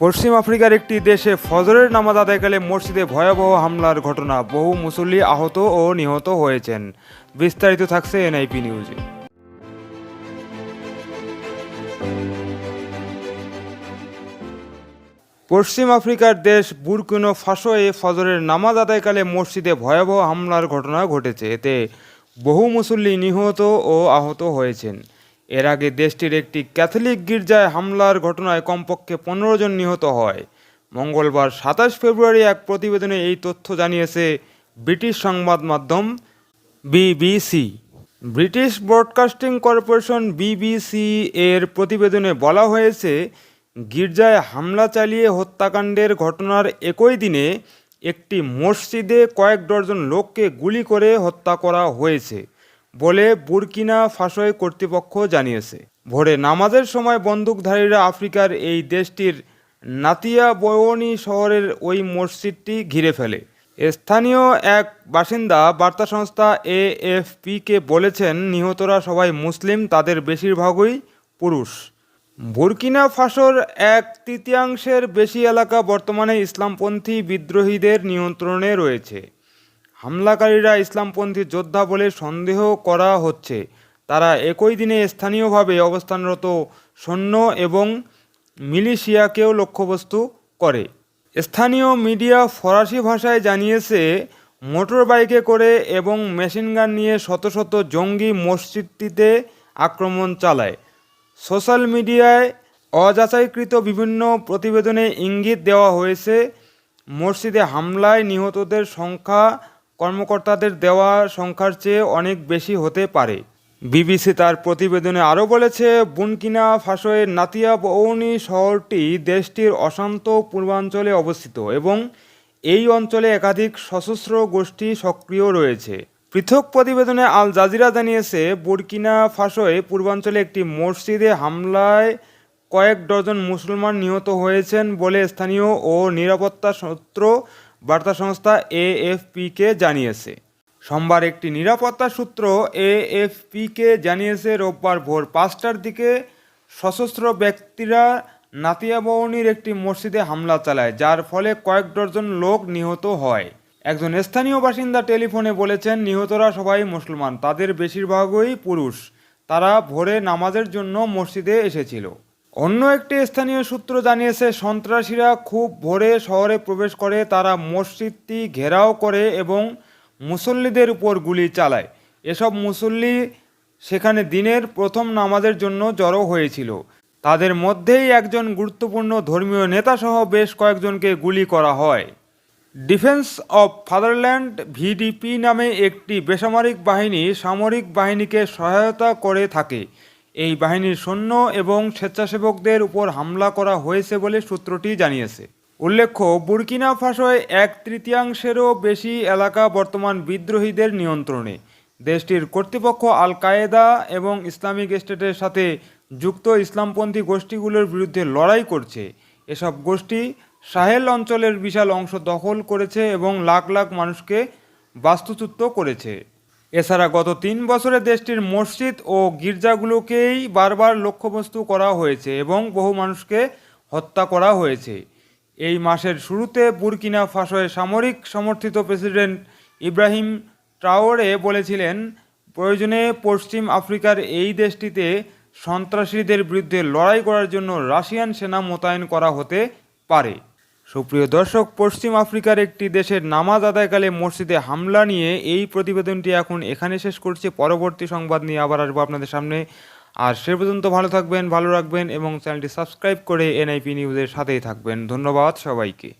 পশ্চিম আফ্রিকার একটি দেশে ফজরের নামাজ আদায়কালে মসজিদে ভয়াবহ হামলার ঘটনা বহু মুসল্লি আহত ও নিহত হয়েছেন। বিস্তারিত থাকছে এনআইপি নিউজে। পশ্চিম আফ্রিকার দেশ বুরকিনো ফাসোয়ে ফজরের নামাজ আদায়কালে মসজিদে ভয়াবহ হামলার ঘটনা ঘটেছে। এতে বহু মুসল্লি নিহত ও আহত হয়েছেন। এর আগে দেশটির একটি ক্যাথলিক গির্জায় হামলার ঘটনায় কমপক্ষে পনেরো জন নিহত হয়। মঙ্গলবার সাতাশ ফেব্রুয়ারি এক প্রতিবেদনে এই তথ্য জানিয়েছে ব্রিটিশ সংবাদ মাধ্যম BBC. British Broadcasting Corporation BBC এর প্রতিবেদনে বলা হয়েছে, গির্জায় হামলা চালিয়ে হত্যাকাণ্ডের ঘটনার একই দিনে একটি মসজিদে কয়েক ডজন লোককে গুলি করে হত্যা করা হয়েছে। বলে বুরকিনা ফাসোয় কর্তৃপক্ষ জানিয়েছে। ভোরে নামাজের সময় বন্দুকধারীরা আফ্রিকার এই দেশটির নাতিয়া বয়নি শহরের ওই মসজিদটি ঘিরে ফেলে। স্থানীয় এক বাসিন্দা বার্তা সংস্থা এএফপিকে বলেছেন, নিহতরা সবাই মুসলিম, তাদের বেশিরভাগই পুরুষ। বুরকিনা ফাসোর এক তৃতীয়াংশের বেশি এলাকা বর্তমানে ইসলামপন্থী বিদ্রোহীদের নিয়ন্ত্রণে রয়েছে। হামলাকারীরা ইসলামপন্থী যোদ্ধা বলে সন্দেহ করা হচ্ছে। তারা একই দিনে স্থানীয়ভাবে অবস্থানরত সৈন্য এবং মিলিশিয়াকেও লক্ষ্যবস্তু করে। স্থানীয় মিডিয়া ফরাসি ভাষায় জানিয়েছে মোটর বাইকে করে এবং মেশিনগান নিয়ে শত শত জঙ্গি মসজিদটিতে আক্রমণ চালায়। সোশ্যাল মিডিয়ায় অযাচাইকৃত বিভিন্ন প্রতিবেদনে ইঙ্গিত দেওয়া হয়েছে, মসজিদে হামলায় নিহতদের সংখ্যা কর্মকর্তাদের দেওয়া সংখ্যার চেয়ে অনেক বেশি হতে পারে। বিবিসি তার প্রতিবেদনে আরও বলেছে, বুনকিনা ফাসোয়ের নাতিয়া বৌনি শহরটি দেশটির অশান্ত পূর্বাঞ্চলে অবস্থিত এবং এই অঞ্চলে একাধিক সশস্ত্র গোষ্ঠী সক্রিয় রয়েছে। পৃথক প্রতিবেদনে আল জাজিরা জানিয়েছে বুরকিনা ফাসোয় পূর্বাঞ্চলে একটি মসজিদে হামলায় কয়েক ডজন মুসলমান নিহত হয়েছেন বলে স্থানীয় ও নিরাপত্তা সূত্র বার্তা সংস্থা এএফপিকে জানিয়েছে। সোমবার একটি নিরাপত্তা সূত্র এএফপিকে জানিয়েছে, রোববার ভোর পাঁচটার দিকে সশস্ত্র ব্যক্তিরা নাতিয়াবনির একটি মসজিদে হামলা চালায়, যার ফলে কয়েক ডজন লোক নিহত হয়। একজন স্থানীয় বাসিন্দা টেলিফোনে বলেছেন, নিহতরা সবাই মুসলমান, তাদের বেশিরভাগই পুরুষ। তারা ভোরে নামাজের জন্য মসজিদে এসেছিল। অন্য একটি স্থানীয় সূত্র জানিয়েছে, সন্ত্রাসীরা খুব ভোরে শহরে প্রবেশ করে, তারা মসজিদটি ঘেরাও করে এবং মুসল্লিদের উপর গুলি চালায়। এসব মুসল্লি সেখানে দিনের প্রথম নামাজের জন্য জড়ো হয়েছিল। তাদের মধ্যেই একজন গুরুত্বপূর্ণ ধর্মীয় নেতাসহ বেশ কয়েকজনকে গুলি করা হয়। ডিফেন্স অব ফাদারল্যান্ড, ভিডিপি নামে একটি বেসামরিক বাহিনী সামরিক বাহিনীকে সহায়তা করে থাকে। এই বাহিনীর সৈন্য এবং স্বেচ্ছাসেবকদের উপর হামলা করা হয়েছে বলে সূত্রটি জানিয়েছে। উল্লেখ্য, বুরকিনা ফাসোয় এক তৃতীয়াংশেরও বেশি এলাকা বর্তমান বিদ্রোহীদের নিয়ন্ত্রণে। দেশটির কর্তৃপক্ষ আল কায়েদা এবং ইসলামিক স্টেটের সাথে যুক্ত ইসলামপন্থী গোষ্ঠীগুলোর বিরুদ্ধে লড়াই করছে। এসব গোষ্ঠী সাহেল অঞ্চলের বিশাল অংশ দখল করেছে এবং লাখ লাখ মানুষকে বাস্তুচ্যুত করেছে। এছাড়া গত তিন বছরে দেশটির মসজিদ ও গির্জাগুলোকেই বারবার লক্ষ্যবস্তু করা হয়েছে এবং বহু মানুষকে হত্যা করা হয়েছে। এই মাসের শুরুতে বুরকিনা ফাসোয় সামরিক সমর্থিত প্রেসিডেন্ট ইব্রাহিম ট্রাওরে বলেছিলেন, প্রয়োজনে পশ্চিম আফ্রিকার এই দেশটিতে সন্ত্রাসীদের বিরুদ্ধে লড়াই করার জন্য রাশিয়ান সেনা মোতায়েন করা হতে পারে। সুপ্রিয় দর্শক, পশ্চিম আফ্রিকার একটি দেশের নামাজ আদায়কালে মসজিদে হামলা নিয়ে এই প্রতিবেদনটি এখন এখানে শেষ করছে। পরবর্তী সংবাদ নিয়ে আবার আসব আপনাদের সামনে। আর সে পর্যন্ত ভালো থাকবেন, ভালো রাখবেন এবং চ্যানেলটি সাবস্ক্রাইব করে এনআইপি নিউজের সাথেই থাকবেন। ধন্যবাদ সবাইকে।